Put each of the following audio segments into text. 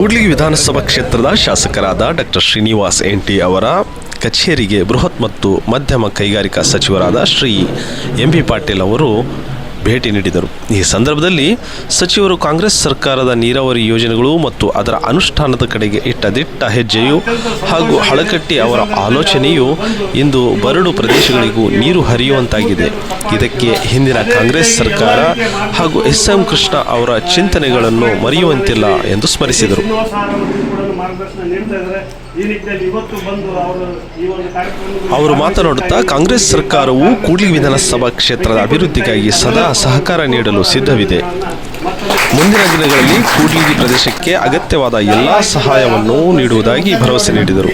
ಕೂಡ್ಲಿಗಿ ವಿಧಾನಸಭಾ ಕ್ಷೇತ್ರದ ಶಾಸಕರಾದ ಡಾಕ್ಟರ್ ಶ್ರೀನಿವಾಸ್ ಎಂಟಿ ಅವರ ಕಚೇರಿಗೆ ಬೃಹತ್ ಮತ್ತು ಮಧ್ಯಮ ಕೈಗಾರಿಕಾ ಸಚಿವರಾದ ಶ್ರೀ ಎಂ ಪಾಟೀಲ್ ಅವರು ಭೇಟಿ ನೀಡಿದರು. ಈ ಸಂದರ್ಭದಲ್ಲಿ ಸಚಿವರು ಕಾಂಗ್ರೆಸ್ ಸರ್ಕಾರದ ನೀರಾವರಿ ಯೋಜನೆಗಳು ಮತ್ತು ಅದರ ಅನುಷ್ಠಾನದ ಕಡೆಗೆ ಇಟ್ಟ ದಿಟ್ಟ ಹೆಜ್ಜೆಯು ಹಾಗೂ ಹಳಕಟ್ಟಿ ಅವರ ಆಲೋಚನೆಯು ಇಂದು ಬರಡು ಪ್ರದೇಶಗಳಿಗೂ ನೀರು ಹರಿಯುವಂತಾಗಿದೆ. ಇದಕ್ಕೆ ಹಿಂದಿನ ಕಾಂಗ್ರೆಸ್ ಸರ್ಕಾರ ಹಾಗೂ ಎಸ್ ಎಂ ಕೃಷ್ಣ ಅವರ ಚಿಂತನೆಗಳನ್ನು ಮರೆಯುವಂತಿಲ್ಲ ಎಂದು ಸ್ಮರಿಸಿದರು. ಅವರು ಮಾತನಾಡುತ್ತಾ ಕಾಂಗ್ರೆಸ್ ಸರ್ಕಾರವು ಕೂಡಲಿ ವಿಧಾನಸಭಾ ಕ್ಷೇತ್ರದ ಅಭಿವೃದ್ಧಿಗಾಗಿ ಸದಾ ಸಹಕಾರ ನೀಡಲು ಸಿದ್ಧವಿದೆ. ಮುಂದಿನ ದಿನಗಳಲ್ಲಿ ಕೂಡ್ಲಿಗಿ ಪ್ರದೇಶಕ್ಕೆ ಅಗತ್ಯವಾದ ಎಲ್ಲಾ ಸಹಾಯವನ್ನು ನೀಡುವುದಾಗಿ ಭರವಸೆ ನೀಡಿದರು.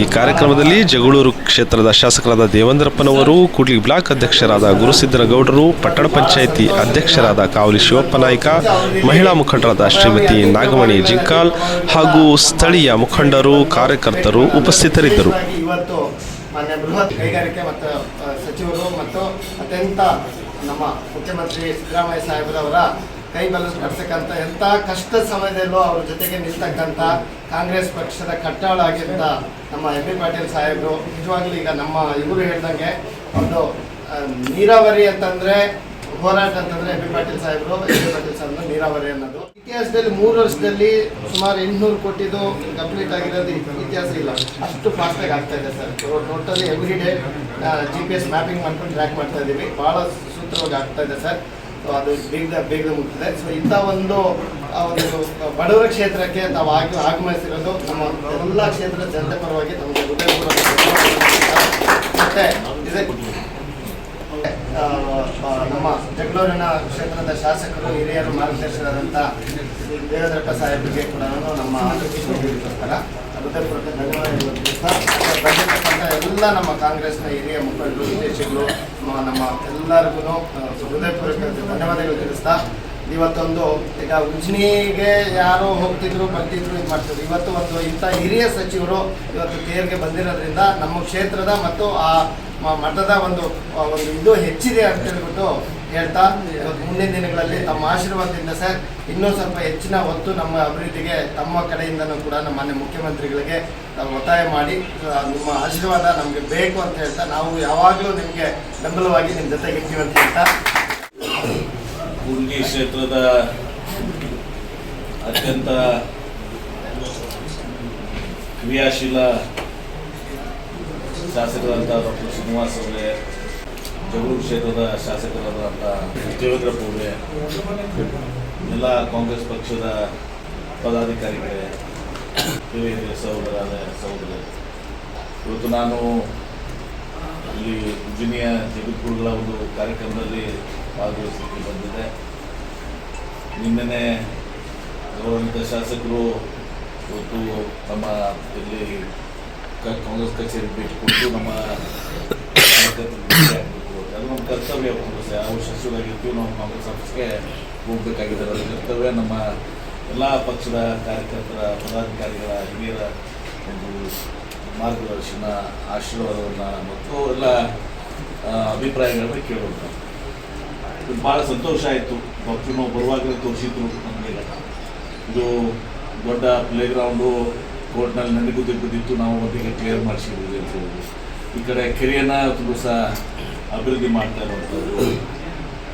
ಈ ಕಾರ್ಯಕ್ರಮದಲ್ಲಿ ಜಗಳೂರು ಕ್ಷೇತ್ರದ ಶಾಸಕರಾದ ದೇವೇಂದ್ರಪ್ಪನವರು ಕೂಡ್ಲಿ ಬ್ಲಾಕ್ ಅಧ್ಯಕ್ಷರಾದ ಗುರುಸಿದ್ದನಗೌಡರು ಪಟ್ಟಣ ಪಂಚಾಯಿತಿ ಅಧ್ಯಕ್ಷರಾದ ಕಾವಲಿ ಶಿವಪ್ಪ ನಾಯ್ಕ ಮಹಿಳಾ ಮುಖಂಡರಾದ ಶ್ರೀಮತಿ ನಾಗಮಣಿ ಜಿಂಕಾಲ್ ಹಾಗೂ ಸ್ಥಳೀಯ ಮುಖಂಡರು ಕಾರ್ಯಕರ್ತರು ಉಪಸ್ಥಿತರಿದ್ದರು. ಇವತ್ತು ಮಾನ್ಯ ಬೃಹತ್ ಕೈಗಾರಿಕೆ ಮತ್ತು ಸಚಿವರು ಮತ್ತು ಅತ್ಯಂತ ನಮ್ಮ ಮುಖ್ಯಮಂತ್ರಿ ಸಿದ್ದರಾಮಯ್ಯ ಸಾಹೇಬರವರ ಕೈ ಬಲ ನಡ್ಸಕ್ಕಂಥ ಎಂಥ ಕಷ್ಟದ ಸಮಯದಲ್ಲೂ ಅವ್ರ ಜೊತೆಗೆ ನಿಲ್ತಕ್ಕಂಥ ಕಾಂಗ್ರೆಸ್ ಪಕ್ಷದ ಕಟ್ಟಾಳ ಆಗಿದ್ದ ನಮ್ಮ ಎಂ ಬಿ ಪಾಟೀಲ್ ಸಾಹೇಬರು. ನಿಜವಾಗ್ಲೂ ಈಗ ನಮ್ಮ ಇವರು ಹೇಳ್ದಂಗೆ ಒಂದು ನೀರಾವರಿ ಅಂತಂದ್ರೆ, ಹೋರಾಟ ಅಂತಂದ್ರೆ ಎಂ ಬಿ ಪಾಟೀಲ್ ಸಾಹೇಬರು, ಎಂ ಬಿ ಪಾಟೀಲ್ ಸಾಹೇಬರು ನೀರಾವರಿ ಅನ್ನೋದು. ಇತಿಹಾಸದಲ್ಲಿ ಮೂರು ವರ್ಷದಲ್ಲಿ ಸುಮಾರು ಎಂಟುನೂರು ಕೋಟಿದು ಕಂಪ್ಲೀಟ್ ಆಗಿರೋದು ಇತಿಹಾಸ ಇಲ್ಲ. ಅಷ್ಟು ಫಾಸ್ಟಾಗಿ ಆಗ್ತಾ ಇದೆ sir. Totally every day G P S mapping ಮಾಡ್ಕೊಂಡು ಟ್ರ್ಯಾಕ್ ಮಾಡ್ತಾ ಇದ್ದೀವಿ ಭಾಳ ಸೂತ್ರವಾಗಿ ಆಗ್ತಾ ಇದೆ ಸರ್. ಅದು ಬೇಗ ಬೇಗ ಮುಗ್ತಿದೆ ಸೊ ಇಂಥ ಒಂದು ಒಂದು ಬಡವರ ಕ್ಷೇತ್ರಕ್ಕೆ ತಾವು ಆಗ ಆಗಮಿಸಿರೋದು ನಮ್ಮ ಎಲ್ಲ ಕ್ಷೇತ್ರದ ಜನತೆ ಪರವಾಗಿ ನಮಗೆ ಹೃದಯಪೂರ್ವಕ ಮತ್ತೆ ನಮ್ಮ ಜಗಳೂರಿನ ಕ್ಷೇತ್ರದ ಶಾಸಕರು, ಹಿರಿಯರು ಮಾರ್ಗದರ್ಶಕರಾದಂಥ ದೇವೇಂದ್ರಪ್ಪ ಸಾಹೇಬರಿಗೆ ಕೂಡ ನಮ್ಮ ಆಲೋಚನೆಗೋಸ್ಕರ ಹೃದಯಪೂರ್ವಕ ಧನ್ಯವಾದಗಳು. ಎಲ್ಲ ನಮ್ಮ ಕಾಂಗ್ರೆಸ್ನ ಹಿರಿಯ ಮುಖಂಡರು ವಿದೇಶಿಗಳು ನಮ್ಮ ಎಲ್ಲರಿಗೂ ಹೃದಯಪೂರ್ವಕ ಧನ್ಯವಾದಗಳು ತಿಳಿಸ್ತಾ. ಇವತ್ತೊಂದು, ಈಗ ಉಜ್ನಿಗೆ ಯಾರೋ ಹೋಗ್ತಿದ್ರು ಬರ್ತಿದ್ರು ಇದು ಮಾಡ್ತಿದ್ರು. ಇವತ್ತು ಒಂದು ಇಂಥ ಹಿರಿಯ ಸಚಿವರು ಇವತ್ತು ತೇರ್ಗೆ ಬಂದಿರೋದ್ರಿಂದ ನಮ್ಮ ಕ್ಷೇತ್ರದ ಮತ್ತು ಆ ಮಠದ ಒಂದು ಒಂದು ಇದು ಹೆಚ್ಚಿದೆ ಅಂತ ಹೇಳ್ಬಿಟ್ಟು ಹೇಳ್ತಾ ಮುಂದಿನ ದಿನಗಳಲ್ಲಿ ತಮ್ಮ ಆಶೀರ್ವಾದದಿಂದ ಸರ್, ಇನ್ನೂ ಸ್ವಲ್ಪ ಹೆಚ್ಚಿನ ಒತ್ತು ನಮ್ಮ ಅಭಿವೃದ್ಧಿಗೆ ತಮ್ಮ ಕಡೆಯಿಂದನೂ ಕೂಡ ನಮ್ಮ ಮಾನ್ಯ ಮುಖ್ಯಮಂತ್ರಿಗಳಿಗೆ ನಾವು ಒತ್ತಾಯ ಮಾಡಿ ನಿಮ್ಮ ಆಶೀರ್ವಾದ ನಮಗೆ ಬೇಕು ಅಂತ ಹೇಳ್ತಾ, ನಾವು ಯಾವಾಗಲೂ ನಿಮಗೆ ಬೆಂಬಲವಾಗಿ ನಿಮ್ಮ ಜೊತೆಗೆ ಇರ್ತೀವಿ ಅಂತ ಹೇಳ್ತಾ. ಕೂಡ್ಲಿ ಕ್ಷೇತ್ರದ ಅತ್ಯಂತ ಕ್ರಿಯಾಶೀಲ ಶಾಸಕರಾದಂಥ ಡಾಕ್ಟರ್ ಶ್ರೀನಿವಾಸ್ ಅವರೇ ಜಗಳೂರು ಕ್ಷೇತ್ರದ ಶಾಸಕರಾದಂಥ ದೇವೇಂದ್ರ ಪೂರ್ವೆ, ಎಲ್ಲ ಕಾಂಗ್ರೆಸ್ ಪಕ್ಷದ ಪದಾಧಿಕಾರಿಗಳೇ ಹಿರಿಯ ಸಹೋದರ ಸಹೋದರರೇ, ಇವತ್ತು ನಾನು ಇಲ್ಲಿ ಉಜ್ಜಿನಿಯ ಜಗದ್ಗುರುಗಳ ಒಂದು ಕಾರ್ಯಕ್ರಮದಲ್ಲಿ ಭಾಗವಹಿಸಲಿಕ್ಕೆ ಬಂದಿದೆ ನಿನ್ನೆ ಗೌರವಿತ ಶಾಸಕರು ಇವತ್ತು ನಮ್ಮ ಇಲ್ಲಿ ಕಾಂಗ್ರೆಸ್ ಕಚೇರಿ ಭೇಟಿ ಕೊಟ್ಟು ನಮ್ಮ ಕಾರ್ಯಕರ್ತರಿಗೆ ಭೇಟಿ ಆಗ್ಬೇಕು. ಅದು ನಮ್ಮ ಕರ್ತವ್ಯ ಒಂದು ಸ- ನಾವು ಸಚಿವರಾಗಿರ್ತೀವಿ ನಾವು ಕಾಂಗ್ರೆಸ್ ಆಫೀಸ್ಗೆ ಹೋಗ್ಬೇಕಾಗಿದೆ ಅದರ ಕರ್ತವ್ಯ ನಮ್ಮ ಎಲ್ಲ ಪಕ್ಷದ ಕಾರ್ಯಕರ್ತರ, ಪದಾಧಿಕಾರಿಗಳ, ಹಿರಿಯರ ಒಂದು ಮಾರ್ಗದರ್ಶನ, ಆಶೀರ್ವಾದವನ್ನು ಮತ್ತು ಎಲ್ಲ ಅಭಿಪ್ರಾಯಗಳನ್ನು ಕೇಳೋದು ಇದು ಭಾಳ ಸಂತೋಷ ಆಯಿತು. ಡಾಕ್ಟ್ರು ನಾವು ಬರುವಾಗಲೇ ತೋರಿಸಿದ್ರು ನಮಗೆ. ಇದು ದೊಡ್ಡ ಪ್ಲೇ ಗ್ರೌಂಡು ಕೋರ್ಟ್ನಲ್ಲಿ ನನಗೂ ಬಿದ್ದಿತ್ತು ನಾವು ಒಟ್ಟಿಗೆ ಕ್ಲಿಯರ್ ಮಾಡಿಸಿದ್ವಿ ಅಂತ ಹೇಳಿದ್ರು ಈ ಕಡೆ ಕೆರೆಯನ್ನು ತುಂಬ ಸಹ ಅಭಿವೃದ್ಧಿ ಮಾಡ್ತಾ ಇರುವಂಥದ್ದು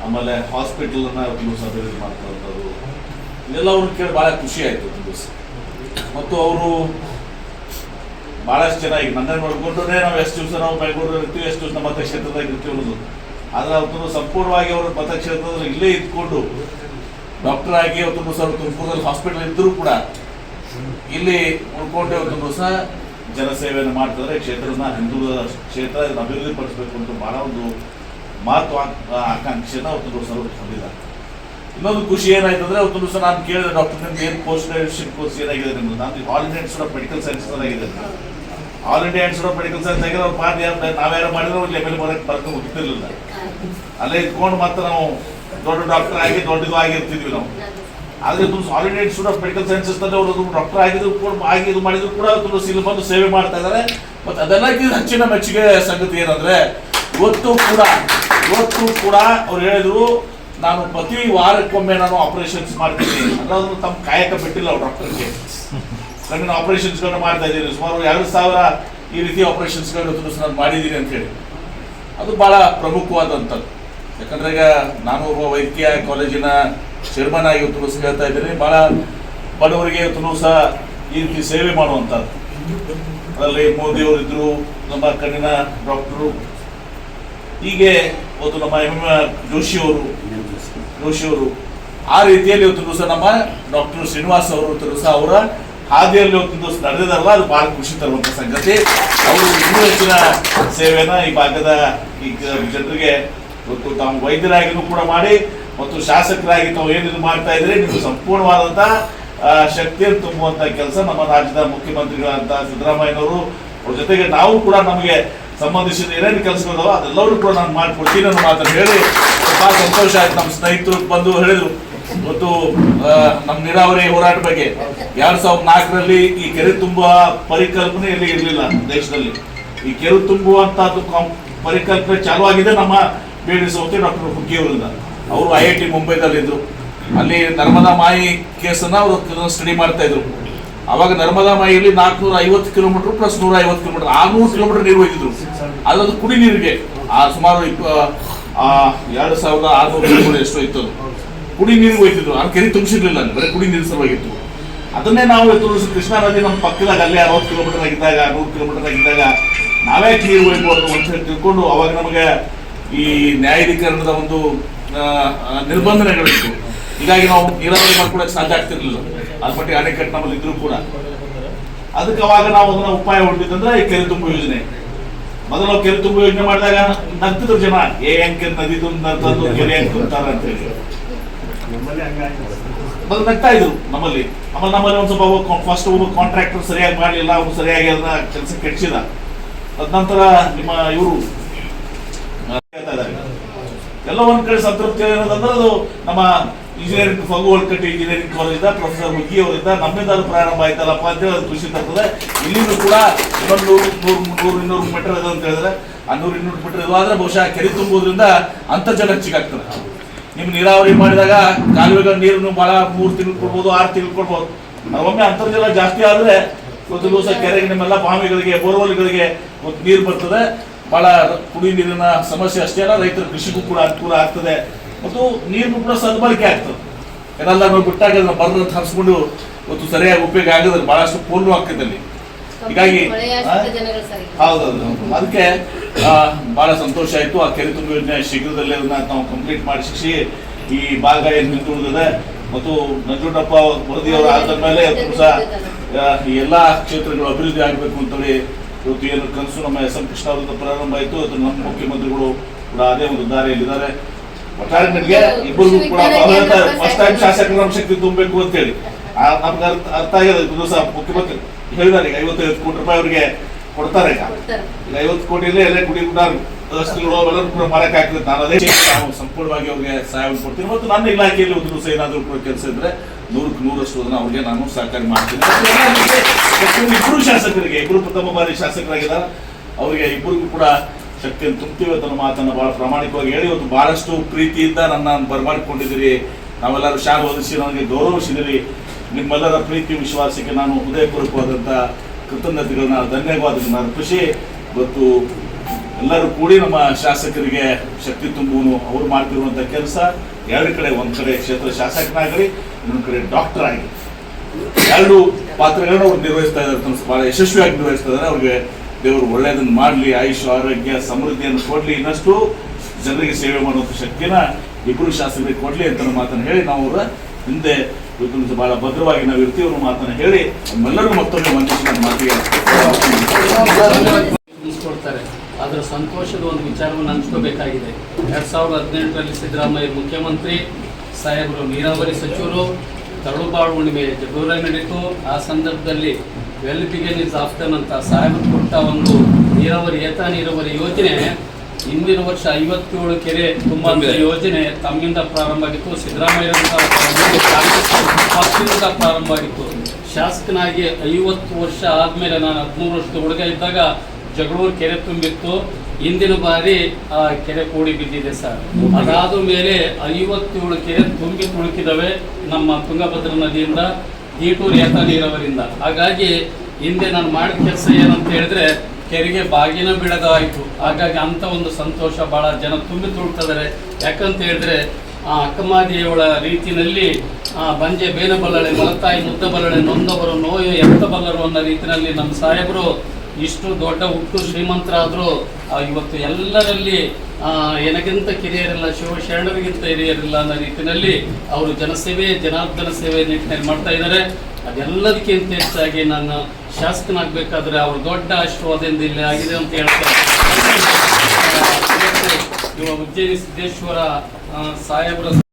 ಆಮೇಲೆ ಹಾಸ್ಪಿಟಲನ್ನು ದಿವಸ ಅಭಿವೃದ್ಧಿ ಮಾಡ್ತಾ ಇದೆಲ್ಲ ಅವ್ರನ್ನ ಕೇಳಿ ಭಾಳ ಖುಷಿ ಆಯಿತು ಒಂದು ದಿವಸ. ಮತ್ತು ಅವರು ಭಾಳಷ್ಟು ಜನ ಈಗ ನನ್ನ ನೋಡ್ಕೊಂಡ್ರೆ ನಾವು ಎಷ್ಟು ದಿವಸ ನಾವು ಬೆಳಗೂರು ಇರ್ತೀವಿ, ಎಷ್ಟು ದಿವಸ ಮತಕ್ಷೇತ್ರದಾಗ ಇರ್ತೀವಿ ಅನ್ನೋದು. ಆದರೆ ಅವತ್ತು ಸಂಪೂರ್ಣವಾಗಿ ಅವರು ಮತಕ್ಷೇತ್ರದಲ್ಲಿ ಇಲ್ಲೇ ಇದ್ಕೊಂಡು ಡಾಕ್ಟರ್ ಆಗಿ ಅವತ್ತು ಸ್ವಲ್ಪ ತುಮಕೂರಲ್ಲಿ ಹಾಸ್ಪಿಟಲ್ ಇದ್ದರೂ ಕೂಡ ಇಲ್ಲಿ ಉಳ್ಕೊಂಡೆ ಅವತ್ತು ದಿವಸ ಜನಸೇವೆಯನ್ನು ಮಾಡ್ತಿದ್ರೆ ಕ್ಷೇತ್ರನ ಹಿಂದುಳಿದ ಕ್ಷೇತ್ರ ಅಭಿವೃದ್ಧಿಪಡಿಸಬೇಕು ಅಭಿವೃದ್ಧಿ ಪಡಿಸಬೇಕು ಅಂತ ಭಾಳ ಒಂದು ಮಾತು ಆಕಾಂಕ್ಷೆಯನ್ನು ಅವತ್ತು ದಿವಸ ಹೊಂದಿದ್ದಾರೆ ಇನ್ನೊಂದು ಖುಷಿ ಏನಾಯ್ತು ಅಂದರೆ ಅವತ್ತು ದಿವಸ ನಾನು ಕೇಳಿದೆ ಡಾಕ್ಟರ್ ನಿಮ್ದು ಏನು ಪೋಸ್ಟ್ ಗ್ರಾಜುಯೇಷನ್ ಕೋರ್ಸ್ ಏನಾಗಿದೆ ನಿಮ್ದು? ನಾನು All India Institute of Medical Science ಆಗಿದೆ All India Institute of Medical Science ಆಗಿರೋ ಅವ್ರು ಮಾಡಿ ನಾವ್ಯಾರು ಮಾಡಿದ್ರೆ ಒಂದು ಲೆವೆಲ್ ಬರೋಕ್ಕೆ ಬರ್ಕೊಂಡು ಹೋಗ್ತಿರ್ಲಿಲ್ಲ. ಅಲ್ಲೇ ಇದ್ಕೊಂಡು ಮತ್ತೆ ನಾವು ದೊಡ್ಡ ಡಾಕ್ಟರ್ ಆಗಿ ದೊಡ್ಡದು ಆಗಿರ್ತಿದ್ವಿ ನಾವು. ಆದ್ರೆ ಇದು ಸಾಲಿಡ್ ಇನ್ಸ್ಟಿಟ್ಯೂಟ್ ಆಫ್ ಮೆಡಿಕಲ್ ಸೈನ್ಸಸ್ನಲ್ಲಿ ಅವರು ಡಾಕ್ಟರ್ ಆಗಿದ್ರು ಕೂಡ, ಆಗಿ ಇದು ಮಾಡಿದ್ರು ಕೂಡ ತುಂಬ ಸಿಲ್ ಬಂದು ಸೇವೆ ಮಾಡ್ತಾ ಇದ್ದಾರೆ. ಮತ್ತು ಅದನ್ನಾಗಿ ಹೆಚ್ಚಿನ ಮೆಚ್ಚುಗೆ ಸಂಗತಿ ಏನಂದರೆ, ಇವತ್ತು ಕೂಡ ಇವತ್ತು ಕೂಡ ಅವ್ರು ಹೇಳಿದ್ರು, ನಾನು ಪ್ರತಿ ವಾರಕ್ಕೊಮ್ಮೆ ನಾನು ಆಪರೇಷನ್ಸ್ ಮಾಡ್ತೀನಿ. ಅದನ್ನು ತಮ್ಮ ಕಾಯಕ ಬಿಟ್ಟಿಲ್ಲ ಅವ್ರು ಡಾಕ್ಟರ್ಗೆ ಕಣ್ಣಿನ ಆಪರೇಷನ್ಸ್ಗಳನ್ನ ಮಾಡ್ತಾ ಇದ್ದೀನಿ. ಸುಮಾರು ಎರಡು ಸಾವಿರ ಈ ರೀತಿ ಆಪರೇಷನ್ಸ್ಗಳನ್ನ ತುಂಬ ನಾನು ಮಾಡಿದ್ದೀನಿ ಅಂತ ಹೇಳಿ. ಅದು ಭಾಳ ಪ್ರಮುಖವಾದಂಥದ್ದು. ಯಾಕಂದ್ರೆ ಈಗ ನಾನು ಒಬ್ಬ ವೈದ್ಯಕೀಯ ಕಾಲೇಜಿನ ಚೇರ್ಮನ್ ಆಗಿ ಇವತ್ತು ಸಹ ಹೇಳ್ತಾ ಇದ್ದೀನಿ ಬಹಳ ಬಡವರಿಗೆ ಇವತ್ತು ಸಹ ಈ ರೀತಿ ಸೇವೆ ಮಾಡುವಂಥದ್ದು. ಅದರಲ್ಲಿ ಮೋದಿಯವರು ಇದ್ರು ನಮ್ಮ ಕಣ್ಣಿನ ಡಾಕ್ಟರು, ಹೀಗೆ ಒಂದು ನಮ್ಮ ಎಂ. ಜೋಶಿಯವರು ಜೋಶಿಯವರು ಆ ರೀತಿಯಲ್ಲಿ ಇವತ್ತು ದಿವಸ ನಮ್ಮ ಡಾಕ್ಟರ್ ಶ್ರೀನಿವಾಸ್ ಅವರು ಇವತ್ತು ದಿವಸ ಅವರ ಹಾದಿಯಲ್ಲಿ ಇವತ್ತು ದಿವಸ ನಡೆದಿದಾರಲ್ಲ ಅದು ಬಹಳ ಖುಷಿ ತರುವಂತ ಸಂಗತಿ. ಅವರು ಇನ್ನೂ ಹೆಚ್ಚಿನ ಸೇವೆನ ಈ ಭಾಗದ ಈ ಜನರಿಗೆ ಇವತ್ತು ತಮ್ಮ ವೈದ್ಯರಾಗಿನೂ ಕೂಡ ಮಾಡಿ ಮತ್ತು ಶಾಸಕರಾಗಿ ತಾವು ಏನಿದು ಮಾಡ್ತಾ ಇದ್ರೆ ನೀವು ಸಂಪೂರ್ಣವಾದಂತ ಆ, ಶಕ್ತಿಯನ್ನು ತುಂಬುವಂತ ಕೆಲಸ ನಮ್ಮ ರಾಜ್ಯದ ಮುಖ್ಯಮಂತ್ರಿಗಳಂತ ಸಿದ್ದರಾಮಯ್ಯನವರು. ಅವ್ರ ಜೊತೆಗೆ ನಾವು ಕೂಡ ನಮಗೆ ಸಂಬಂಧಿಸಿದ ಏನೇನು ಕೆಲಸಗಳಿದಾವ ಅದೆಲ್ಲರೂ ಕೂಡ ನಾನು ಮಾಡಿಕೊಡ್ತೀನಿ ಅನ್ನೋ ಮಾತನ್ನು ಹೇಳಿ ತುಂಬಾ ಸಂತೋಷ ಆಯ್ತು. ನಮ್ಮ ಸ್ನೇಹಿತರು ಬಂದು ಹೇಳಿದ್ರು. ಮತ್ತು ನಮ್ಮ ನೀರಾವರಿ ಹೋರಾಟ ಬಗ್ಗೆ. ಎರಡ್ ಸಾವಿರದ ನಾಲ್ಕರಲ್ಲಿ ಈ ಕೆರೆ ತುಂಬುವ ಪರಿಕಲ್ಪನೆ ಇಲ್ಲಿ ಇರಲಿಲ್ಲ ದೇಶದಲ್ಲಿ. ಈ ಕೆರೆ ತುಂಬುವಂತಹದ್ದು ಕಾಂ- ಪರಿಕಲ್ಪನೆ ಚಾಲು ಆಗಿದೆ ನಮ್ಮ ಬೇಡಿಸುವಂತೆ ಡಾಕ್ಟರ್ ಹುಗ್ಗಿ ಅವರಿಂದ ಅವರು ಐ ಐ ಟಿ ಮುಂಬೈದಲ್ಲಿದ್ದರು ಅಲ್ಲಿ ನರ್ಮದಾ ಮಾಯಿ ಕೇಸನ್ನು ಅವರು ಸ್ಟಡಿ ಮಾಡ್ತಾ ಇದ್ರು ಅವಾಗ ನರ್ಮದಾ ಮಾಯಿಯಲ್ಲಿ ನಾಲ್ಕುನೂರ ಐವತ್ತು ಕಿಲೋಮೀಟರ್ ಪ್ಲಸ್ ನೂರ ಐವತ್ತು ಕಿಲೋಮೀಟರ್ ಆರ್ನೂರು ಕಿಲೋಮೀಟರ್ ನೀರು ಹೋಗಿದ್ರು ಅದೊಂದು ಕುಡಿ ನೀರಿಗೆ. ಆ ಸುಮಾರು ಇಪ್ಪ ಎರಡು ಸಾವಿರದ ಆರ್ನೂರು ಕಿಲೋಮೀಟರ್ ಎಷ್ಟು ಇತ್ತು ಕುಡಿ ನೀರಿಗೆ ಹೋಯ್ತಿದ್ರು ಆ ಕೆರೆ ತುಂಬಿಸಿರ್ಲಿಲ್ಲ ಬರೀ ಕುಡಿ ನೀರು ಸಲುವಾಗಿತ್ತು. ಅದನ್ನೇ ನಾವು ಇವತ್ತು ಕೃಷ್ಣಾ ನದಿ ನಮ್ಮ ಪಕ್ಕದಾಗ ಅಲ್ಲೇ ಅರವತ್ತು ಕಿಲೋಮೀಟರ್ ಆಗಿದ್ದಾಗ, ನೂರು ಕಿಲೋಮೀಟರ್ ಆಗಿದ್ದಾಗ ನಾವೇ ನೀರು ಹೋಗ್ಬೋದು ಅಂತ ಹೇಳಿ ತಿಳ್ಕೊಂಡು ಅವಾಗ ನಮಗೆ ಈ ನ್ಯಾಯಾಧೀಕರಣದ ಒಂದು ನಿರ್ಬಂಧನೆಗಳಿತ್ತು. ಹೀಗಾಗಿ ನಾವು ನೀರಾವರಿ ಮಾಡ್ಕೊಳಕ್ಕೆ ಸಾಧ್ಯ ಆಗ್ತಿರ್ಲಿಲ್ಲ. ಅದ್ರ ಮಟ್ಟಿಗೆ ಅಣೆಕಟ್ಟು ನಮ್ಮಲ್ಲಿ ಇದ್ರು ಕೂಡ. ಅದಕ್ಕೆ ಅವಾಗ ನಾವು ಅದನ್ನ ಉಪಾಯ ಹೊಂದಿದ್ದಂದ್ರೆ ಈ ಕೆರೆ ತುಂಬು ಯೋಜನೆ. ಮೊದಲು ನಾವು ಕೆರೆ ತುಂಬು ಯೋಜನೆ ಮಾಡಿದಾಗ ನಗ್ತಿದ್ರು ಜನ. ಏ ಹೆಂಗೆ ನದಿ ತುಂಬ ತಂದು ಕೆರೆ ಹೆಂಗ್ ತುಂಬ್ತಾರ ಅಂತ ಹೇಳಿ. ಮೊದಲು ನಗ್ತಾ ಇದ್ರು ನಮ್ಮಲ್ಲಿ. ಆಮೇಲೆ ನಮ್ಮಲ್ಲಿ ಒಂದು ಸ್ವಲ್ಪ ಫಸ್ಟ್ ಒಬ್ಬ ಕಾಂಟ್ರಾಕ್ಟರ್ ಸರಿಯಾಗಿ ಮಾಡಲಿಲ್ಲ ಅವ್ರು ಸರಿಯಾಗಿ ಅದನ್ನ ಕೆಲಸ ಕೆಡಿಸಿದ. ಅದ ನಂತರ ನಿಮ್ಮ ಇವರು ಎಲ್ಲ ಒಂದ್ ಕಡೆ ಸಂತೃಪ್ತಿ ಏನದಂದ್ರೆ ಅದು ನಮ್ಮ ಇಂಜಿನಿಯರಿಂಗ್ ಒಳ್ಕಟ್ಟಿ ಇಂಜಿನಿಯರಿಂಗ್ ಕಾಲೇಜಿಂದ ಪ್ರೊಫೆಸರ್ ಮುಗಿ ಅವರಿಂದ ನಮ್ಮಿಂದ ಅದು ಪ್ರಾರಂಭ ಆಯ್ತಲ್ಲಪ್ಪ ಅಂತ ಹೇಳಿ ಅದು ಖುಷಿ ತರ್ತದೆ. ಇಲ್ಲಿಂದ ಕೂಡ ಇನ್ನೊಂದು ನೂರು ನೂರು ನೂರು ಇನ್ನೂರು ಮೀಟರ್ ಇದೆ ಅಂತ ಹೇಳಿದ್ರೆ ಆ ನೂರು ಇನ್ನೂರು ಮೀಟರ್ ಇದು. ಬಹುಶಃ ಕೆರೆ ತುಂಬೋದ್ರಿಂದ ಅಂತರ್ಜಲ ಹೆಚ್ಚಿಗಾಗ್ತದೆ ನಿಮ್ಮ ನೀರಾವರಿ ಮಾಡಿದಾಗ ಕಾಲುವೆಗಳ ನೀರನ್ನು ಬಹಳ ಮೂರು ತಿಂಗಳು ಕೊಡ್ಬೋದು, ಆರು ತಿಂಗಳು ಕೊಡ್ಬೋದು. ಒಮ್ಮೆ ಅಂತರ್ಜಲ ಜಾಸ್ತಿ ಆದ್ರೆ ಒಂದು ದಿವಸ ಕೆರೆಗೆ ನಿಮ್ಮೆಲ್ಲ ಬಾವಿಗಳಿಗೆ, ಬೋರ್ವೆಲ್ಗಳಿಗೆ ನೀರು ಬರ್ತದೆ. ಬಹಳ ಕುಡಿ ನೀರಿನ ಸಮಸ್ಯೆ ಅಷ್ಟೇ ಅಲ್ಲ ರೈತರ ಕೃಷಿಗೂ ಕೂಡ ಅನುಕೂಲ ಆಗ್ತದೆ. ಮತ್ತು ನೀರು ಕೂಡ ಸದ್ಬಳಕೆ ಆಗ್ತದೆ. ಏನೆಲ್ಲ ನಾವು ಬಿಟ್ಟಾಗ ಅದನ್ನ ಬರದ ಹರಿಸ್ಕೊಂಡು ಇವತ್ತು ಸರಿಯಾಗಿ ಉಪಯೋಗ ಆಗದ್ರೆ ಬಹಳಷ್ಟು ಪೂರ್ಣ ಆಗ್ತದೆ ಅಲ್ಲಿ. ಹೀಗಾಗಿ ಹೌದೌದು. ಅದಕ್ಕೆ ಬಹಳ ಸಂತೋಷ ಆಯ್ತು. ಆ ಕೆರೆ ತುಂಬ ಯೋಜನೆ ಶೀಘ್ರದಲ್ಲೇ ಅದನ್ನ ನಾವು ಕಂಪ್ಲೀಟ್ ಮಾಡಿಸಿ ಈ ಭಾಗ ಏನು ನಿಂತುಳಿದಿದೆ ಮತ್ತು ನಂಜುಂಡಪ್ಪ ವರದಿಯವರು ಆದ ಮೇಲೆ ಈ ಎಲ್ಲ ಕ್ಷೇತ್ರಗಳು ಅಭಿವೃದ್ಧಿ ಆಗಬೇಕು ಅಂತೇಳಿ ಇವತ್ತು ಏನು ಕನಸು ನಮ್ಮ ಎಸ್ ಎಂ ಕೃಷ್ಣ ಅವರಿಂದ ಪ್ರಾರಂಭ ಆಯಿತು. ಅದು ನಮ್ಮ ಮುಖ್ಯಮಂತ್ರಿಗಳು ಕೂಡ ಅದೇ ಒಂದು ದಾರಿಯಲ್ಲಿದ್ದಾರೆ. ಒಟ್ಟಾರೆ ನನಗೆ ಇಬ್ಬರಿಗೂ ಕೂಡ ಫಸ್ಟ್ ಟೈಮ್ ಶಾಸಕರ ನಮ್ಮ ಶಕ್ತಿ ತುಂಬಬೇಕು ಅಂತೇಳಿ ಆ, ನಮ್ಗೆ ಅರ್ಥ ಅರ್ಥ ಆಗಿದೆ ದಿವಸ ಮುಖ್ಯಮಂತ್ರಿ ಹೇಳಿದ್ದಾರೆ. ಐವತ್ತೈದು ಕೋಟಿ ರೂಪಾಯಿ ಅವರಿಗೆ ಕೊಡ್ತಾರೆ ಈಗ. ಈಗ ಐವತ್ತು ಕೋಟಿಯಲ್ಲಿ ಎಲ್ಲ ಕುಡಿ ಕೂಡ ಅವೆಲ್ಲರೂ ಕೂಡ ನಾನು ಅದೇ ನಾವು ಸಂಪೂರ್ಣವಾಗಿ ಅವ್ರಿಗೆ ಸಹಾಯ ಕೊಡ್ತೀನಿ ಮತ್ತು ನನ್ನ ಇಲಾಖೆಯಲ್ಲಿ ಒಂದು ದಿವಸ ಏನಾದರೂ ಕೂಡ ಕೆಲಸ ಇದ್ರೆ ನೂರಕ್ಕೆ ನೂರಷ್ಟು ಅದನ್ನ ಅವ್ರಿಗೆ ನಾನು ಸಹಕಾರ ಮಾಡ್ತೀನಿ. ಇಬ್ಬರು ಶಾಸಕರಿಗೆ ಇಬ್ಬರು ಪ್ರಥಮ ಬಾರಿ ಶಾಸಕರಾಗಿದ್ದಾರೆ. ಅವರಿಗೆ ಇಬ್ಬರಿಗೂ ಕೂಡ ಶಕ್ತಿಯನ್ನು ತುಂಬ್ತೀವಿ ಅಂತ ಮಾತನ್ನು ಬಹಳ ಪ್ರಾಮಾಣಿಕವಾಗಿ ಹೇಳಿ ಒಂದು ಬಹಳಷ್ಟು ಪ್ರೀತಿಯಿಂದ ನನ್ನ ಬರಮಾಡಿಕೊಂಡಿದ್ದೀರಿ. ನಾವೆಲ್ಲರೂ ಶಾಲೆ ಓದಿಸಿ ನನಗೆ ಗೌರವಿಸಿದಿರಿ ನಿಮ್ಮೆಲ್ಲರ ಪ್ರೀತಿ ವಿಶ್ವಾಸಕ್ಕೆ ನಾನು ಹೃದಯಪೂರ್ವಕವಾದಂಥ ಕೃತಜ್ಞತೆಗಳನ್ನ, ಧನ್ಯವಾದಗಳನ್ನ ಅರ್ಪಿಸಿ ಇವತ್ತು ಎಲ್ಲರೂ ಕೂಡಿ ನಮ್ಮ ಶಾಸಕರಿಗೆ ಶಕ್ತಿ ತುಂಬುವನು. ಅವ್ರು ಮಾಡ್ತಿರುವಂಥ ಕೆಲಸ ಎರಡು ಕಡೆ, ಒಂದು ಕಡೆ ಕ್ಷೇತ್ರ ಶಾಸಕನಾಗಲಿ, ಇನ್ನೊಂದು ಕಡೆ ಡಾಕ್ಟರ್ ಆಗಿ ಎರಡು ಪಾತ್ರಗಳನ್ನ ಅವ್ರು ನಿರ್ವಹಿಸ್ತಾ ಇದ್ದಾರೆ ಬಹಳ ಯಶಸ್ವಿಯಾಗಿ ನಿರ್ವಹಿಸ್ತಾ ಇದ್ದಾರೆ. ಅವ್ರಿಗೆ ದೇವರು ಒಳ್ಳೆಯದನ್ನು ಮಾಡಲಿ, ಆಯುಷ್, ಆರೋಗ್ಯ, ಸಮೃದ್ಧಿಯನ್ನು ಕೊಡಲಿ, ಇನ್ನಷ್ಟು ಜನರಿಗೆ ಸೇವೆ ಮಾಡುವಂಥ ಶಕ್ತಿನ ಇಬ್ಬರು ಶಾಸಕರಿಗೆ ಕೊಡಲಿ ಅಂತ ಮಾತನ್ನು ಹೇಳಿ ನಾವು ಅವರ ಹಿಂದೆ ಇವತ್ತು ಬಹಳ ಭದ್ರವಾಗಿ ನಾವು ಇರ್ತೀವಿ ಅನ್ನೋ ಮಾತನ್ನು ಹೇಳಿ ನಮ್ಮೆಲ್ಲರಿಗೂ ಮತ್ತೊಮ್ಮೆ ವಂಚಿಸಿ ನನ್ನ ಮಾತಿಗೆ ಅದರ ಸಂತೋಷದ ಒಂದು ವಿಚಾರವನ್ನು ಹಂಚ್ಕೋಬೇಕಾಗಿದೆ. ಎರಡ್ ಸಾವಿರದ ಹದಿನೆಂಟರಲ್ಲಿ ಸಿದ್ದರಾಮಯ್ಯ ಮುಖ್ಯಮಂತ್ರಿ, ಸಾಹೇಬರು ನೀರಾವರಿ ಸಚಿವರು ತಳುಬಾಳು ಹುಣ್ಣಿಮೆ ಜಗಳೂರಲ್ಲಿ ನಡೀತು ಆ ಸಂದರ್ಭದಲ್ಲಿ ವೆಲ್ ಬಿಗನ್ ಇಸ್ ಆಫ್ಟರ್ ಅಂತ ಸಾಹೇಬರು ಕೊಟ್ಟ ಒಂದು ನೀರಾವರಿ, ಏತ ನೀರಾವರಿ ಯೋಜನೆ ಹಿಂದಿನ ವರ್ಷ ಐವತ್ತೇಳು ಕೆರೆ ತುಂಬುವಂಥ ಯೋಜನೆ ತಮ್ಮಿಂದ ಪ್ರಾರಂಭ ಆಗಿತ್ತು. ಸಿದ್ದರಾಮಯ್ಯ ಪಕ್ಷದಿಂದ ಪ್ರಾರಂಭ ಆಗಿತ್ತು. ಶಾಸಕನಾಗಿ ಐವತ್ತು ವರ್ಷ ಆದಮೇಲೆ ನಾನು ಹದಿಮೂರು ವರ್ಷದ ಹುಡುಗ ಇದ್ದಾಗ ಜಗಳೂರು ಕೆರೆ ತುಂಬಿತ್ತು. ಹಿಂದಿನ ಬಾರಿ ಆ ಕೆರೆ ಕೂಡಿ ಬಿದ್ದಿದೆ ಸರ್. ಅದಾದ ಮೇಲೆ ಐವತ್ತೇಳು ಕೆರೆ ತುಂಬಿ ತುಳುಕಿದವೆ ನಮ್ಮ ತುಂಗಭದ್ರಾ ನದಿಯಿಂದ ಈಟೂರು ಏತ ನೀರಾವರಿಯಿಂದ ಹಾಗಾಗಿ ಹಿಂದೆ ನಾನು ಮಾಡಿದ ಕೆಲಸ ಏನಂತ ಹೇಳಿದ್ರೆ ಕೆರೆಗೆ ಬಾಗಿನ ಬಿಡದಾಯಿತು. ಹಾಗಾಗಿ ಅಂತ ಒಂದು ಸಂತೋಷ ಬಹಳ ಜನ ತುಂಬಿ ತುಳುಕ್ತಿದ್ದಾರೆ. ಯಾಕಂತ ಹೇಳಿದ್ರೆ, ಆ ಅಕ್ಕಮಾದಿಯವಳ ರೀತಿಯಲ್ಲಿ, ಆ ಬಂಜೆ ಬೇನಬಲ್ಲಳೆ, ಮಲತಾಯಿ ಮುದ್ದ ಬಲ್ಲಳೆ ನೊಂದವರು, ನೋಯು ಎತ್ತ ಬಲ್ಲರು ಅನ್ನೋ ರೀತಿಯಲ್ಲಿ ನಮ್ಮ ಸಾಹೇಬರು ಇಷ್ಟು ದೊಡ್ಡ ಹುಟ್ಟು ಶ್ರೀಮಂತರಾದರೂ ಇವತ್ತು ಎಲ್ಲರಲ್ಲಿ ಏನಕ್ಕಿಂತ ಕಿರಿಯರಿಲ್ಲ ಶಿವಶರಣರಿಗಿಂತ ಹಿರಿಯರಿಲ್ಲ ಅನ್ನೋ ನಿಟ್ಟಿನಲ್ಲಿ ಅವರು ಜನಸೇವೆ, ಜನಾರ್ದನ ಸೇವೆ ನಿಟ್ಟಿನಲ್ಲಿ ಮಾಡ್ತಾ ಇದ್ದಾರೆ. ಅದೆಲ್ಲದಕ್ಕಿಂತ ಹೆಚ್ಚಾಗಿ ನಾನು ಶಾಸಕನಾಗಬೇಕಾದ್ರೆ ಅವರು ದೊಡ್ಡ ಆಶೀರ್ವಾದದಿಂದ ಇಲ್ಲಿ ಆಗಿದೆ ಅಂತ ಹೇಳ್ತಾರೆ ಇವಾಗ ಉಜ್ಜಯಿನಿ ಸಿದ್ದೇಶ್ವರ ಸಾಹೇಬರ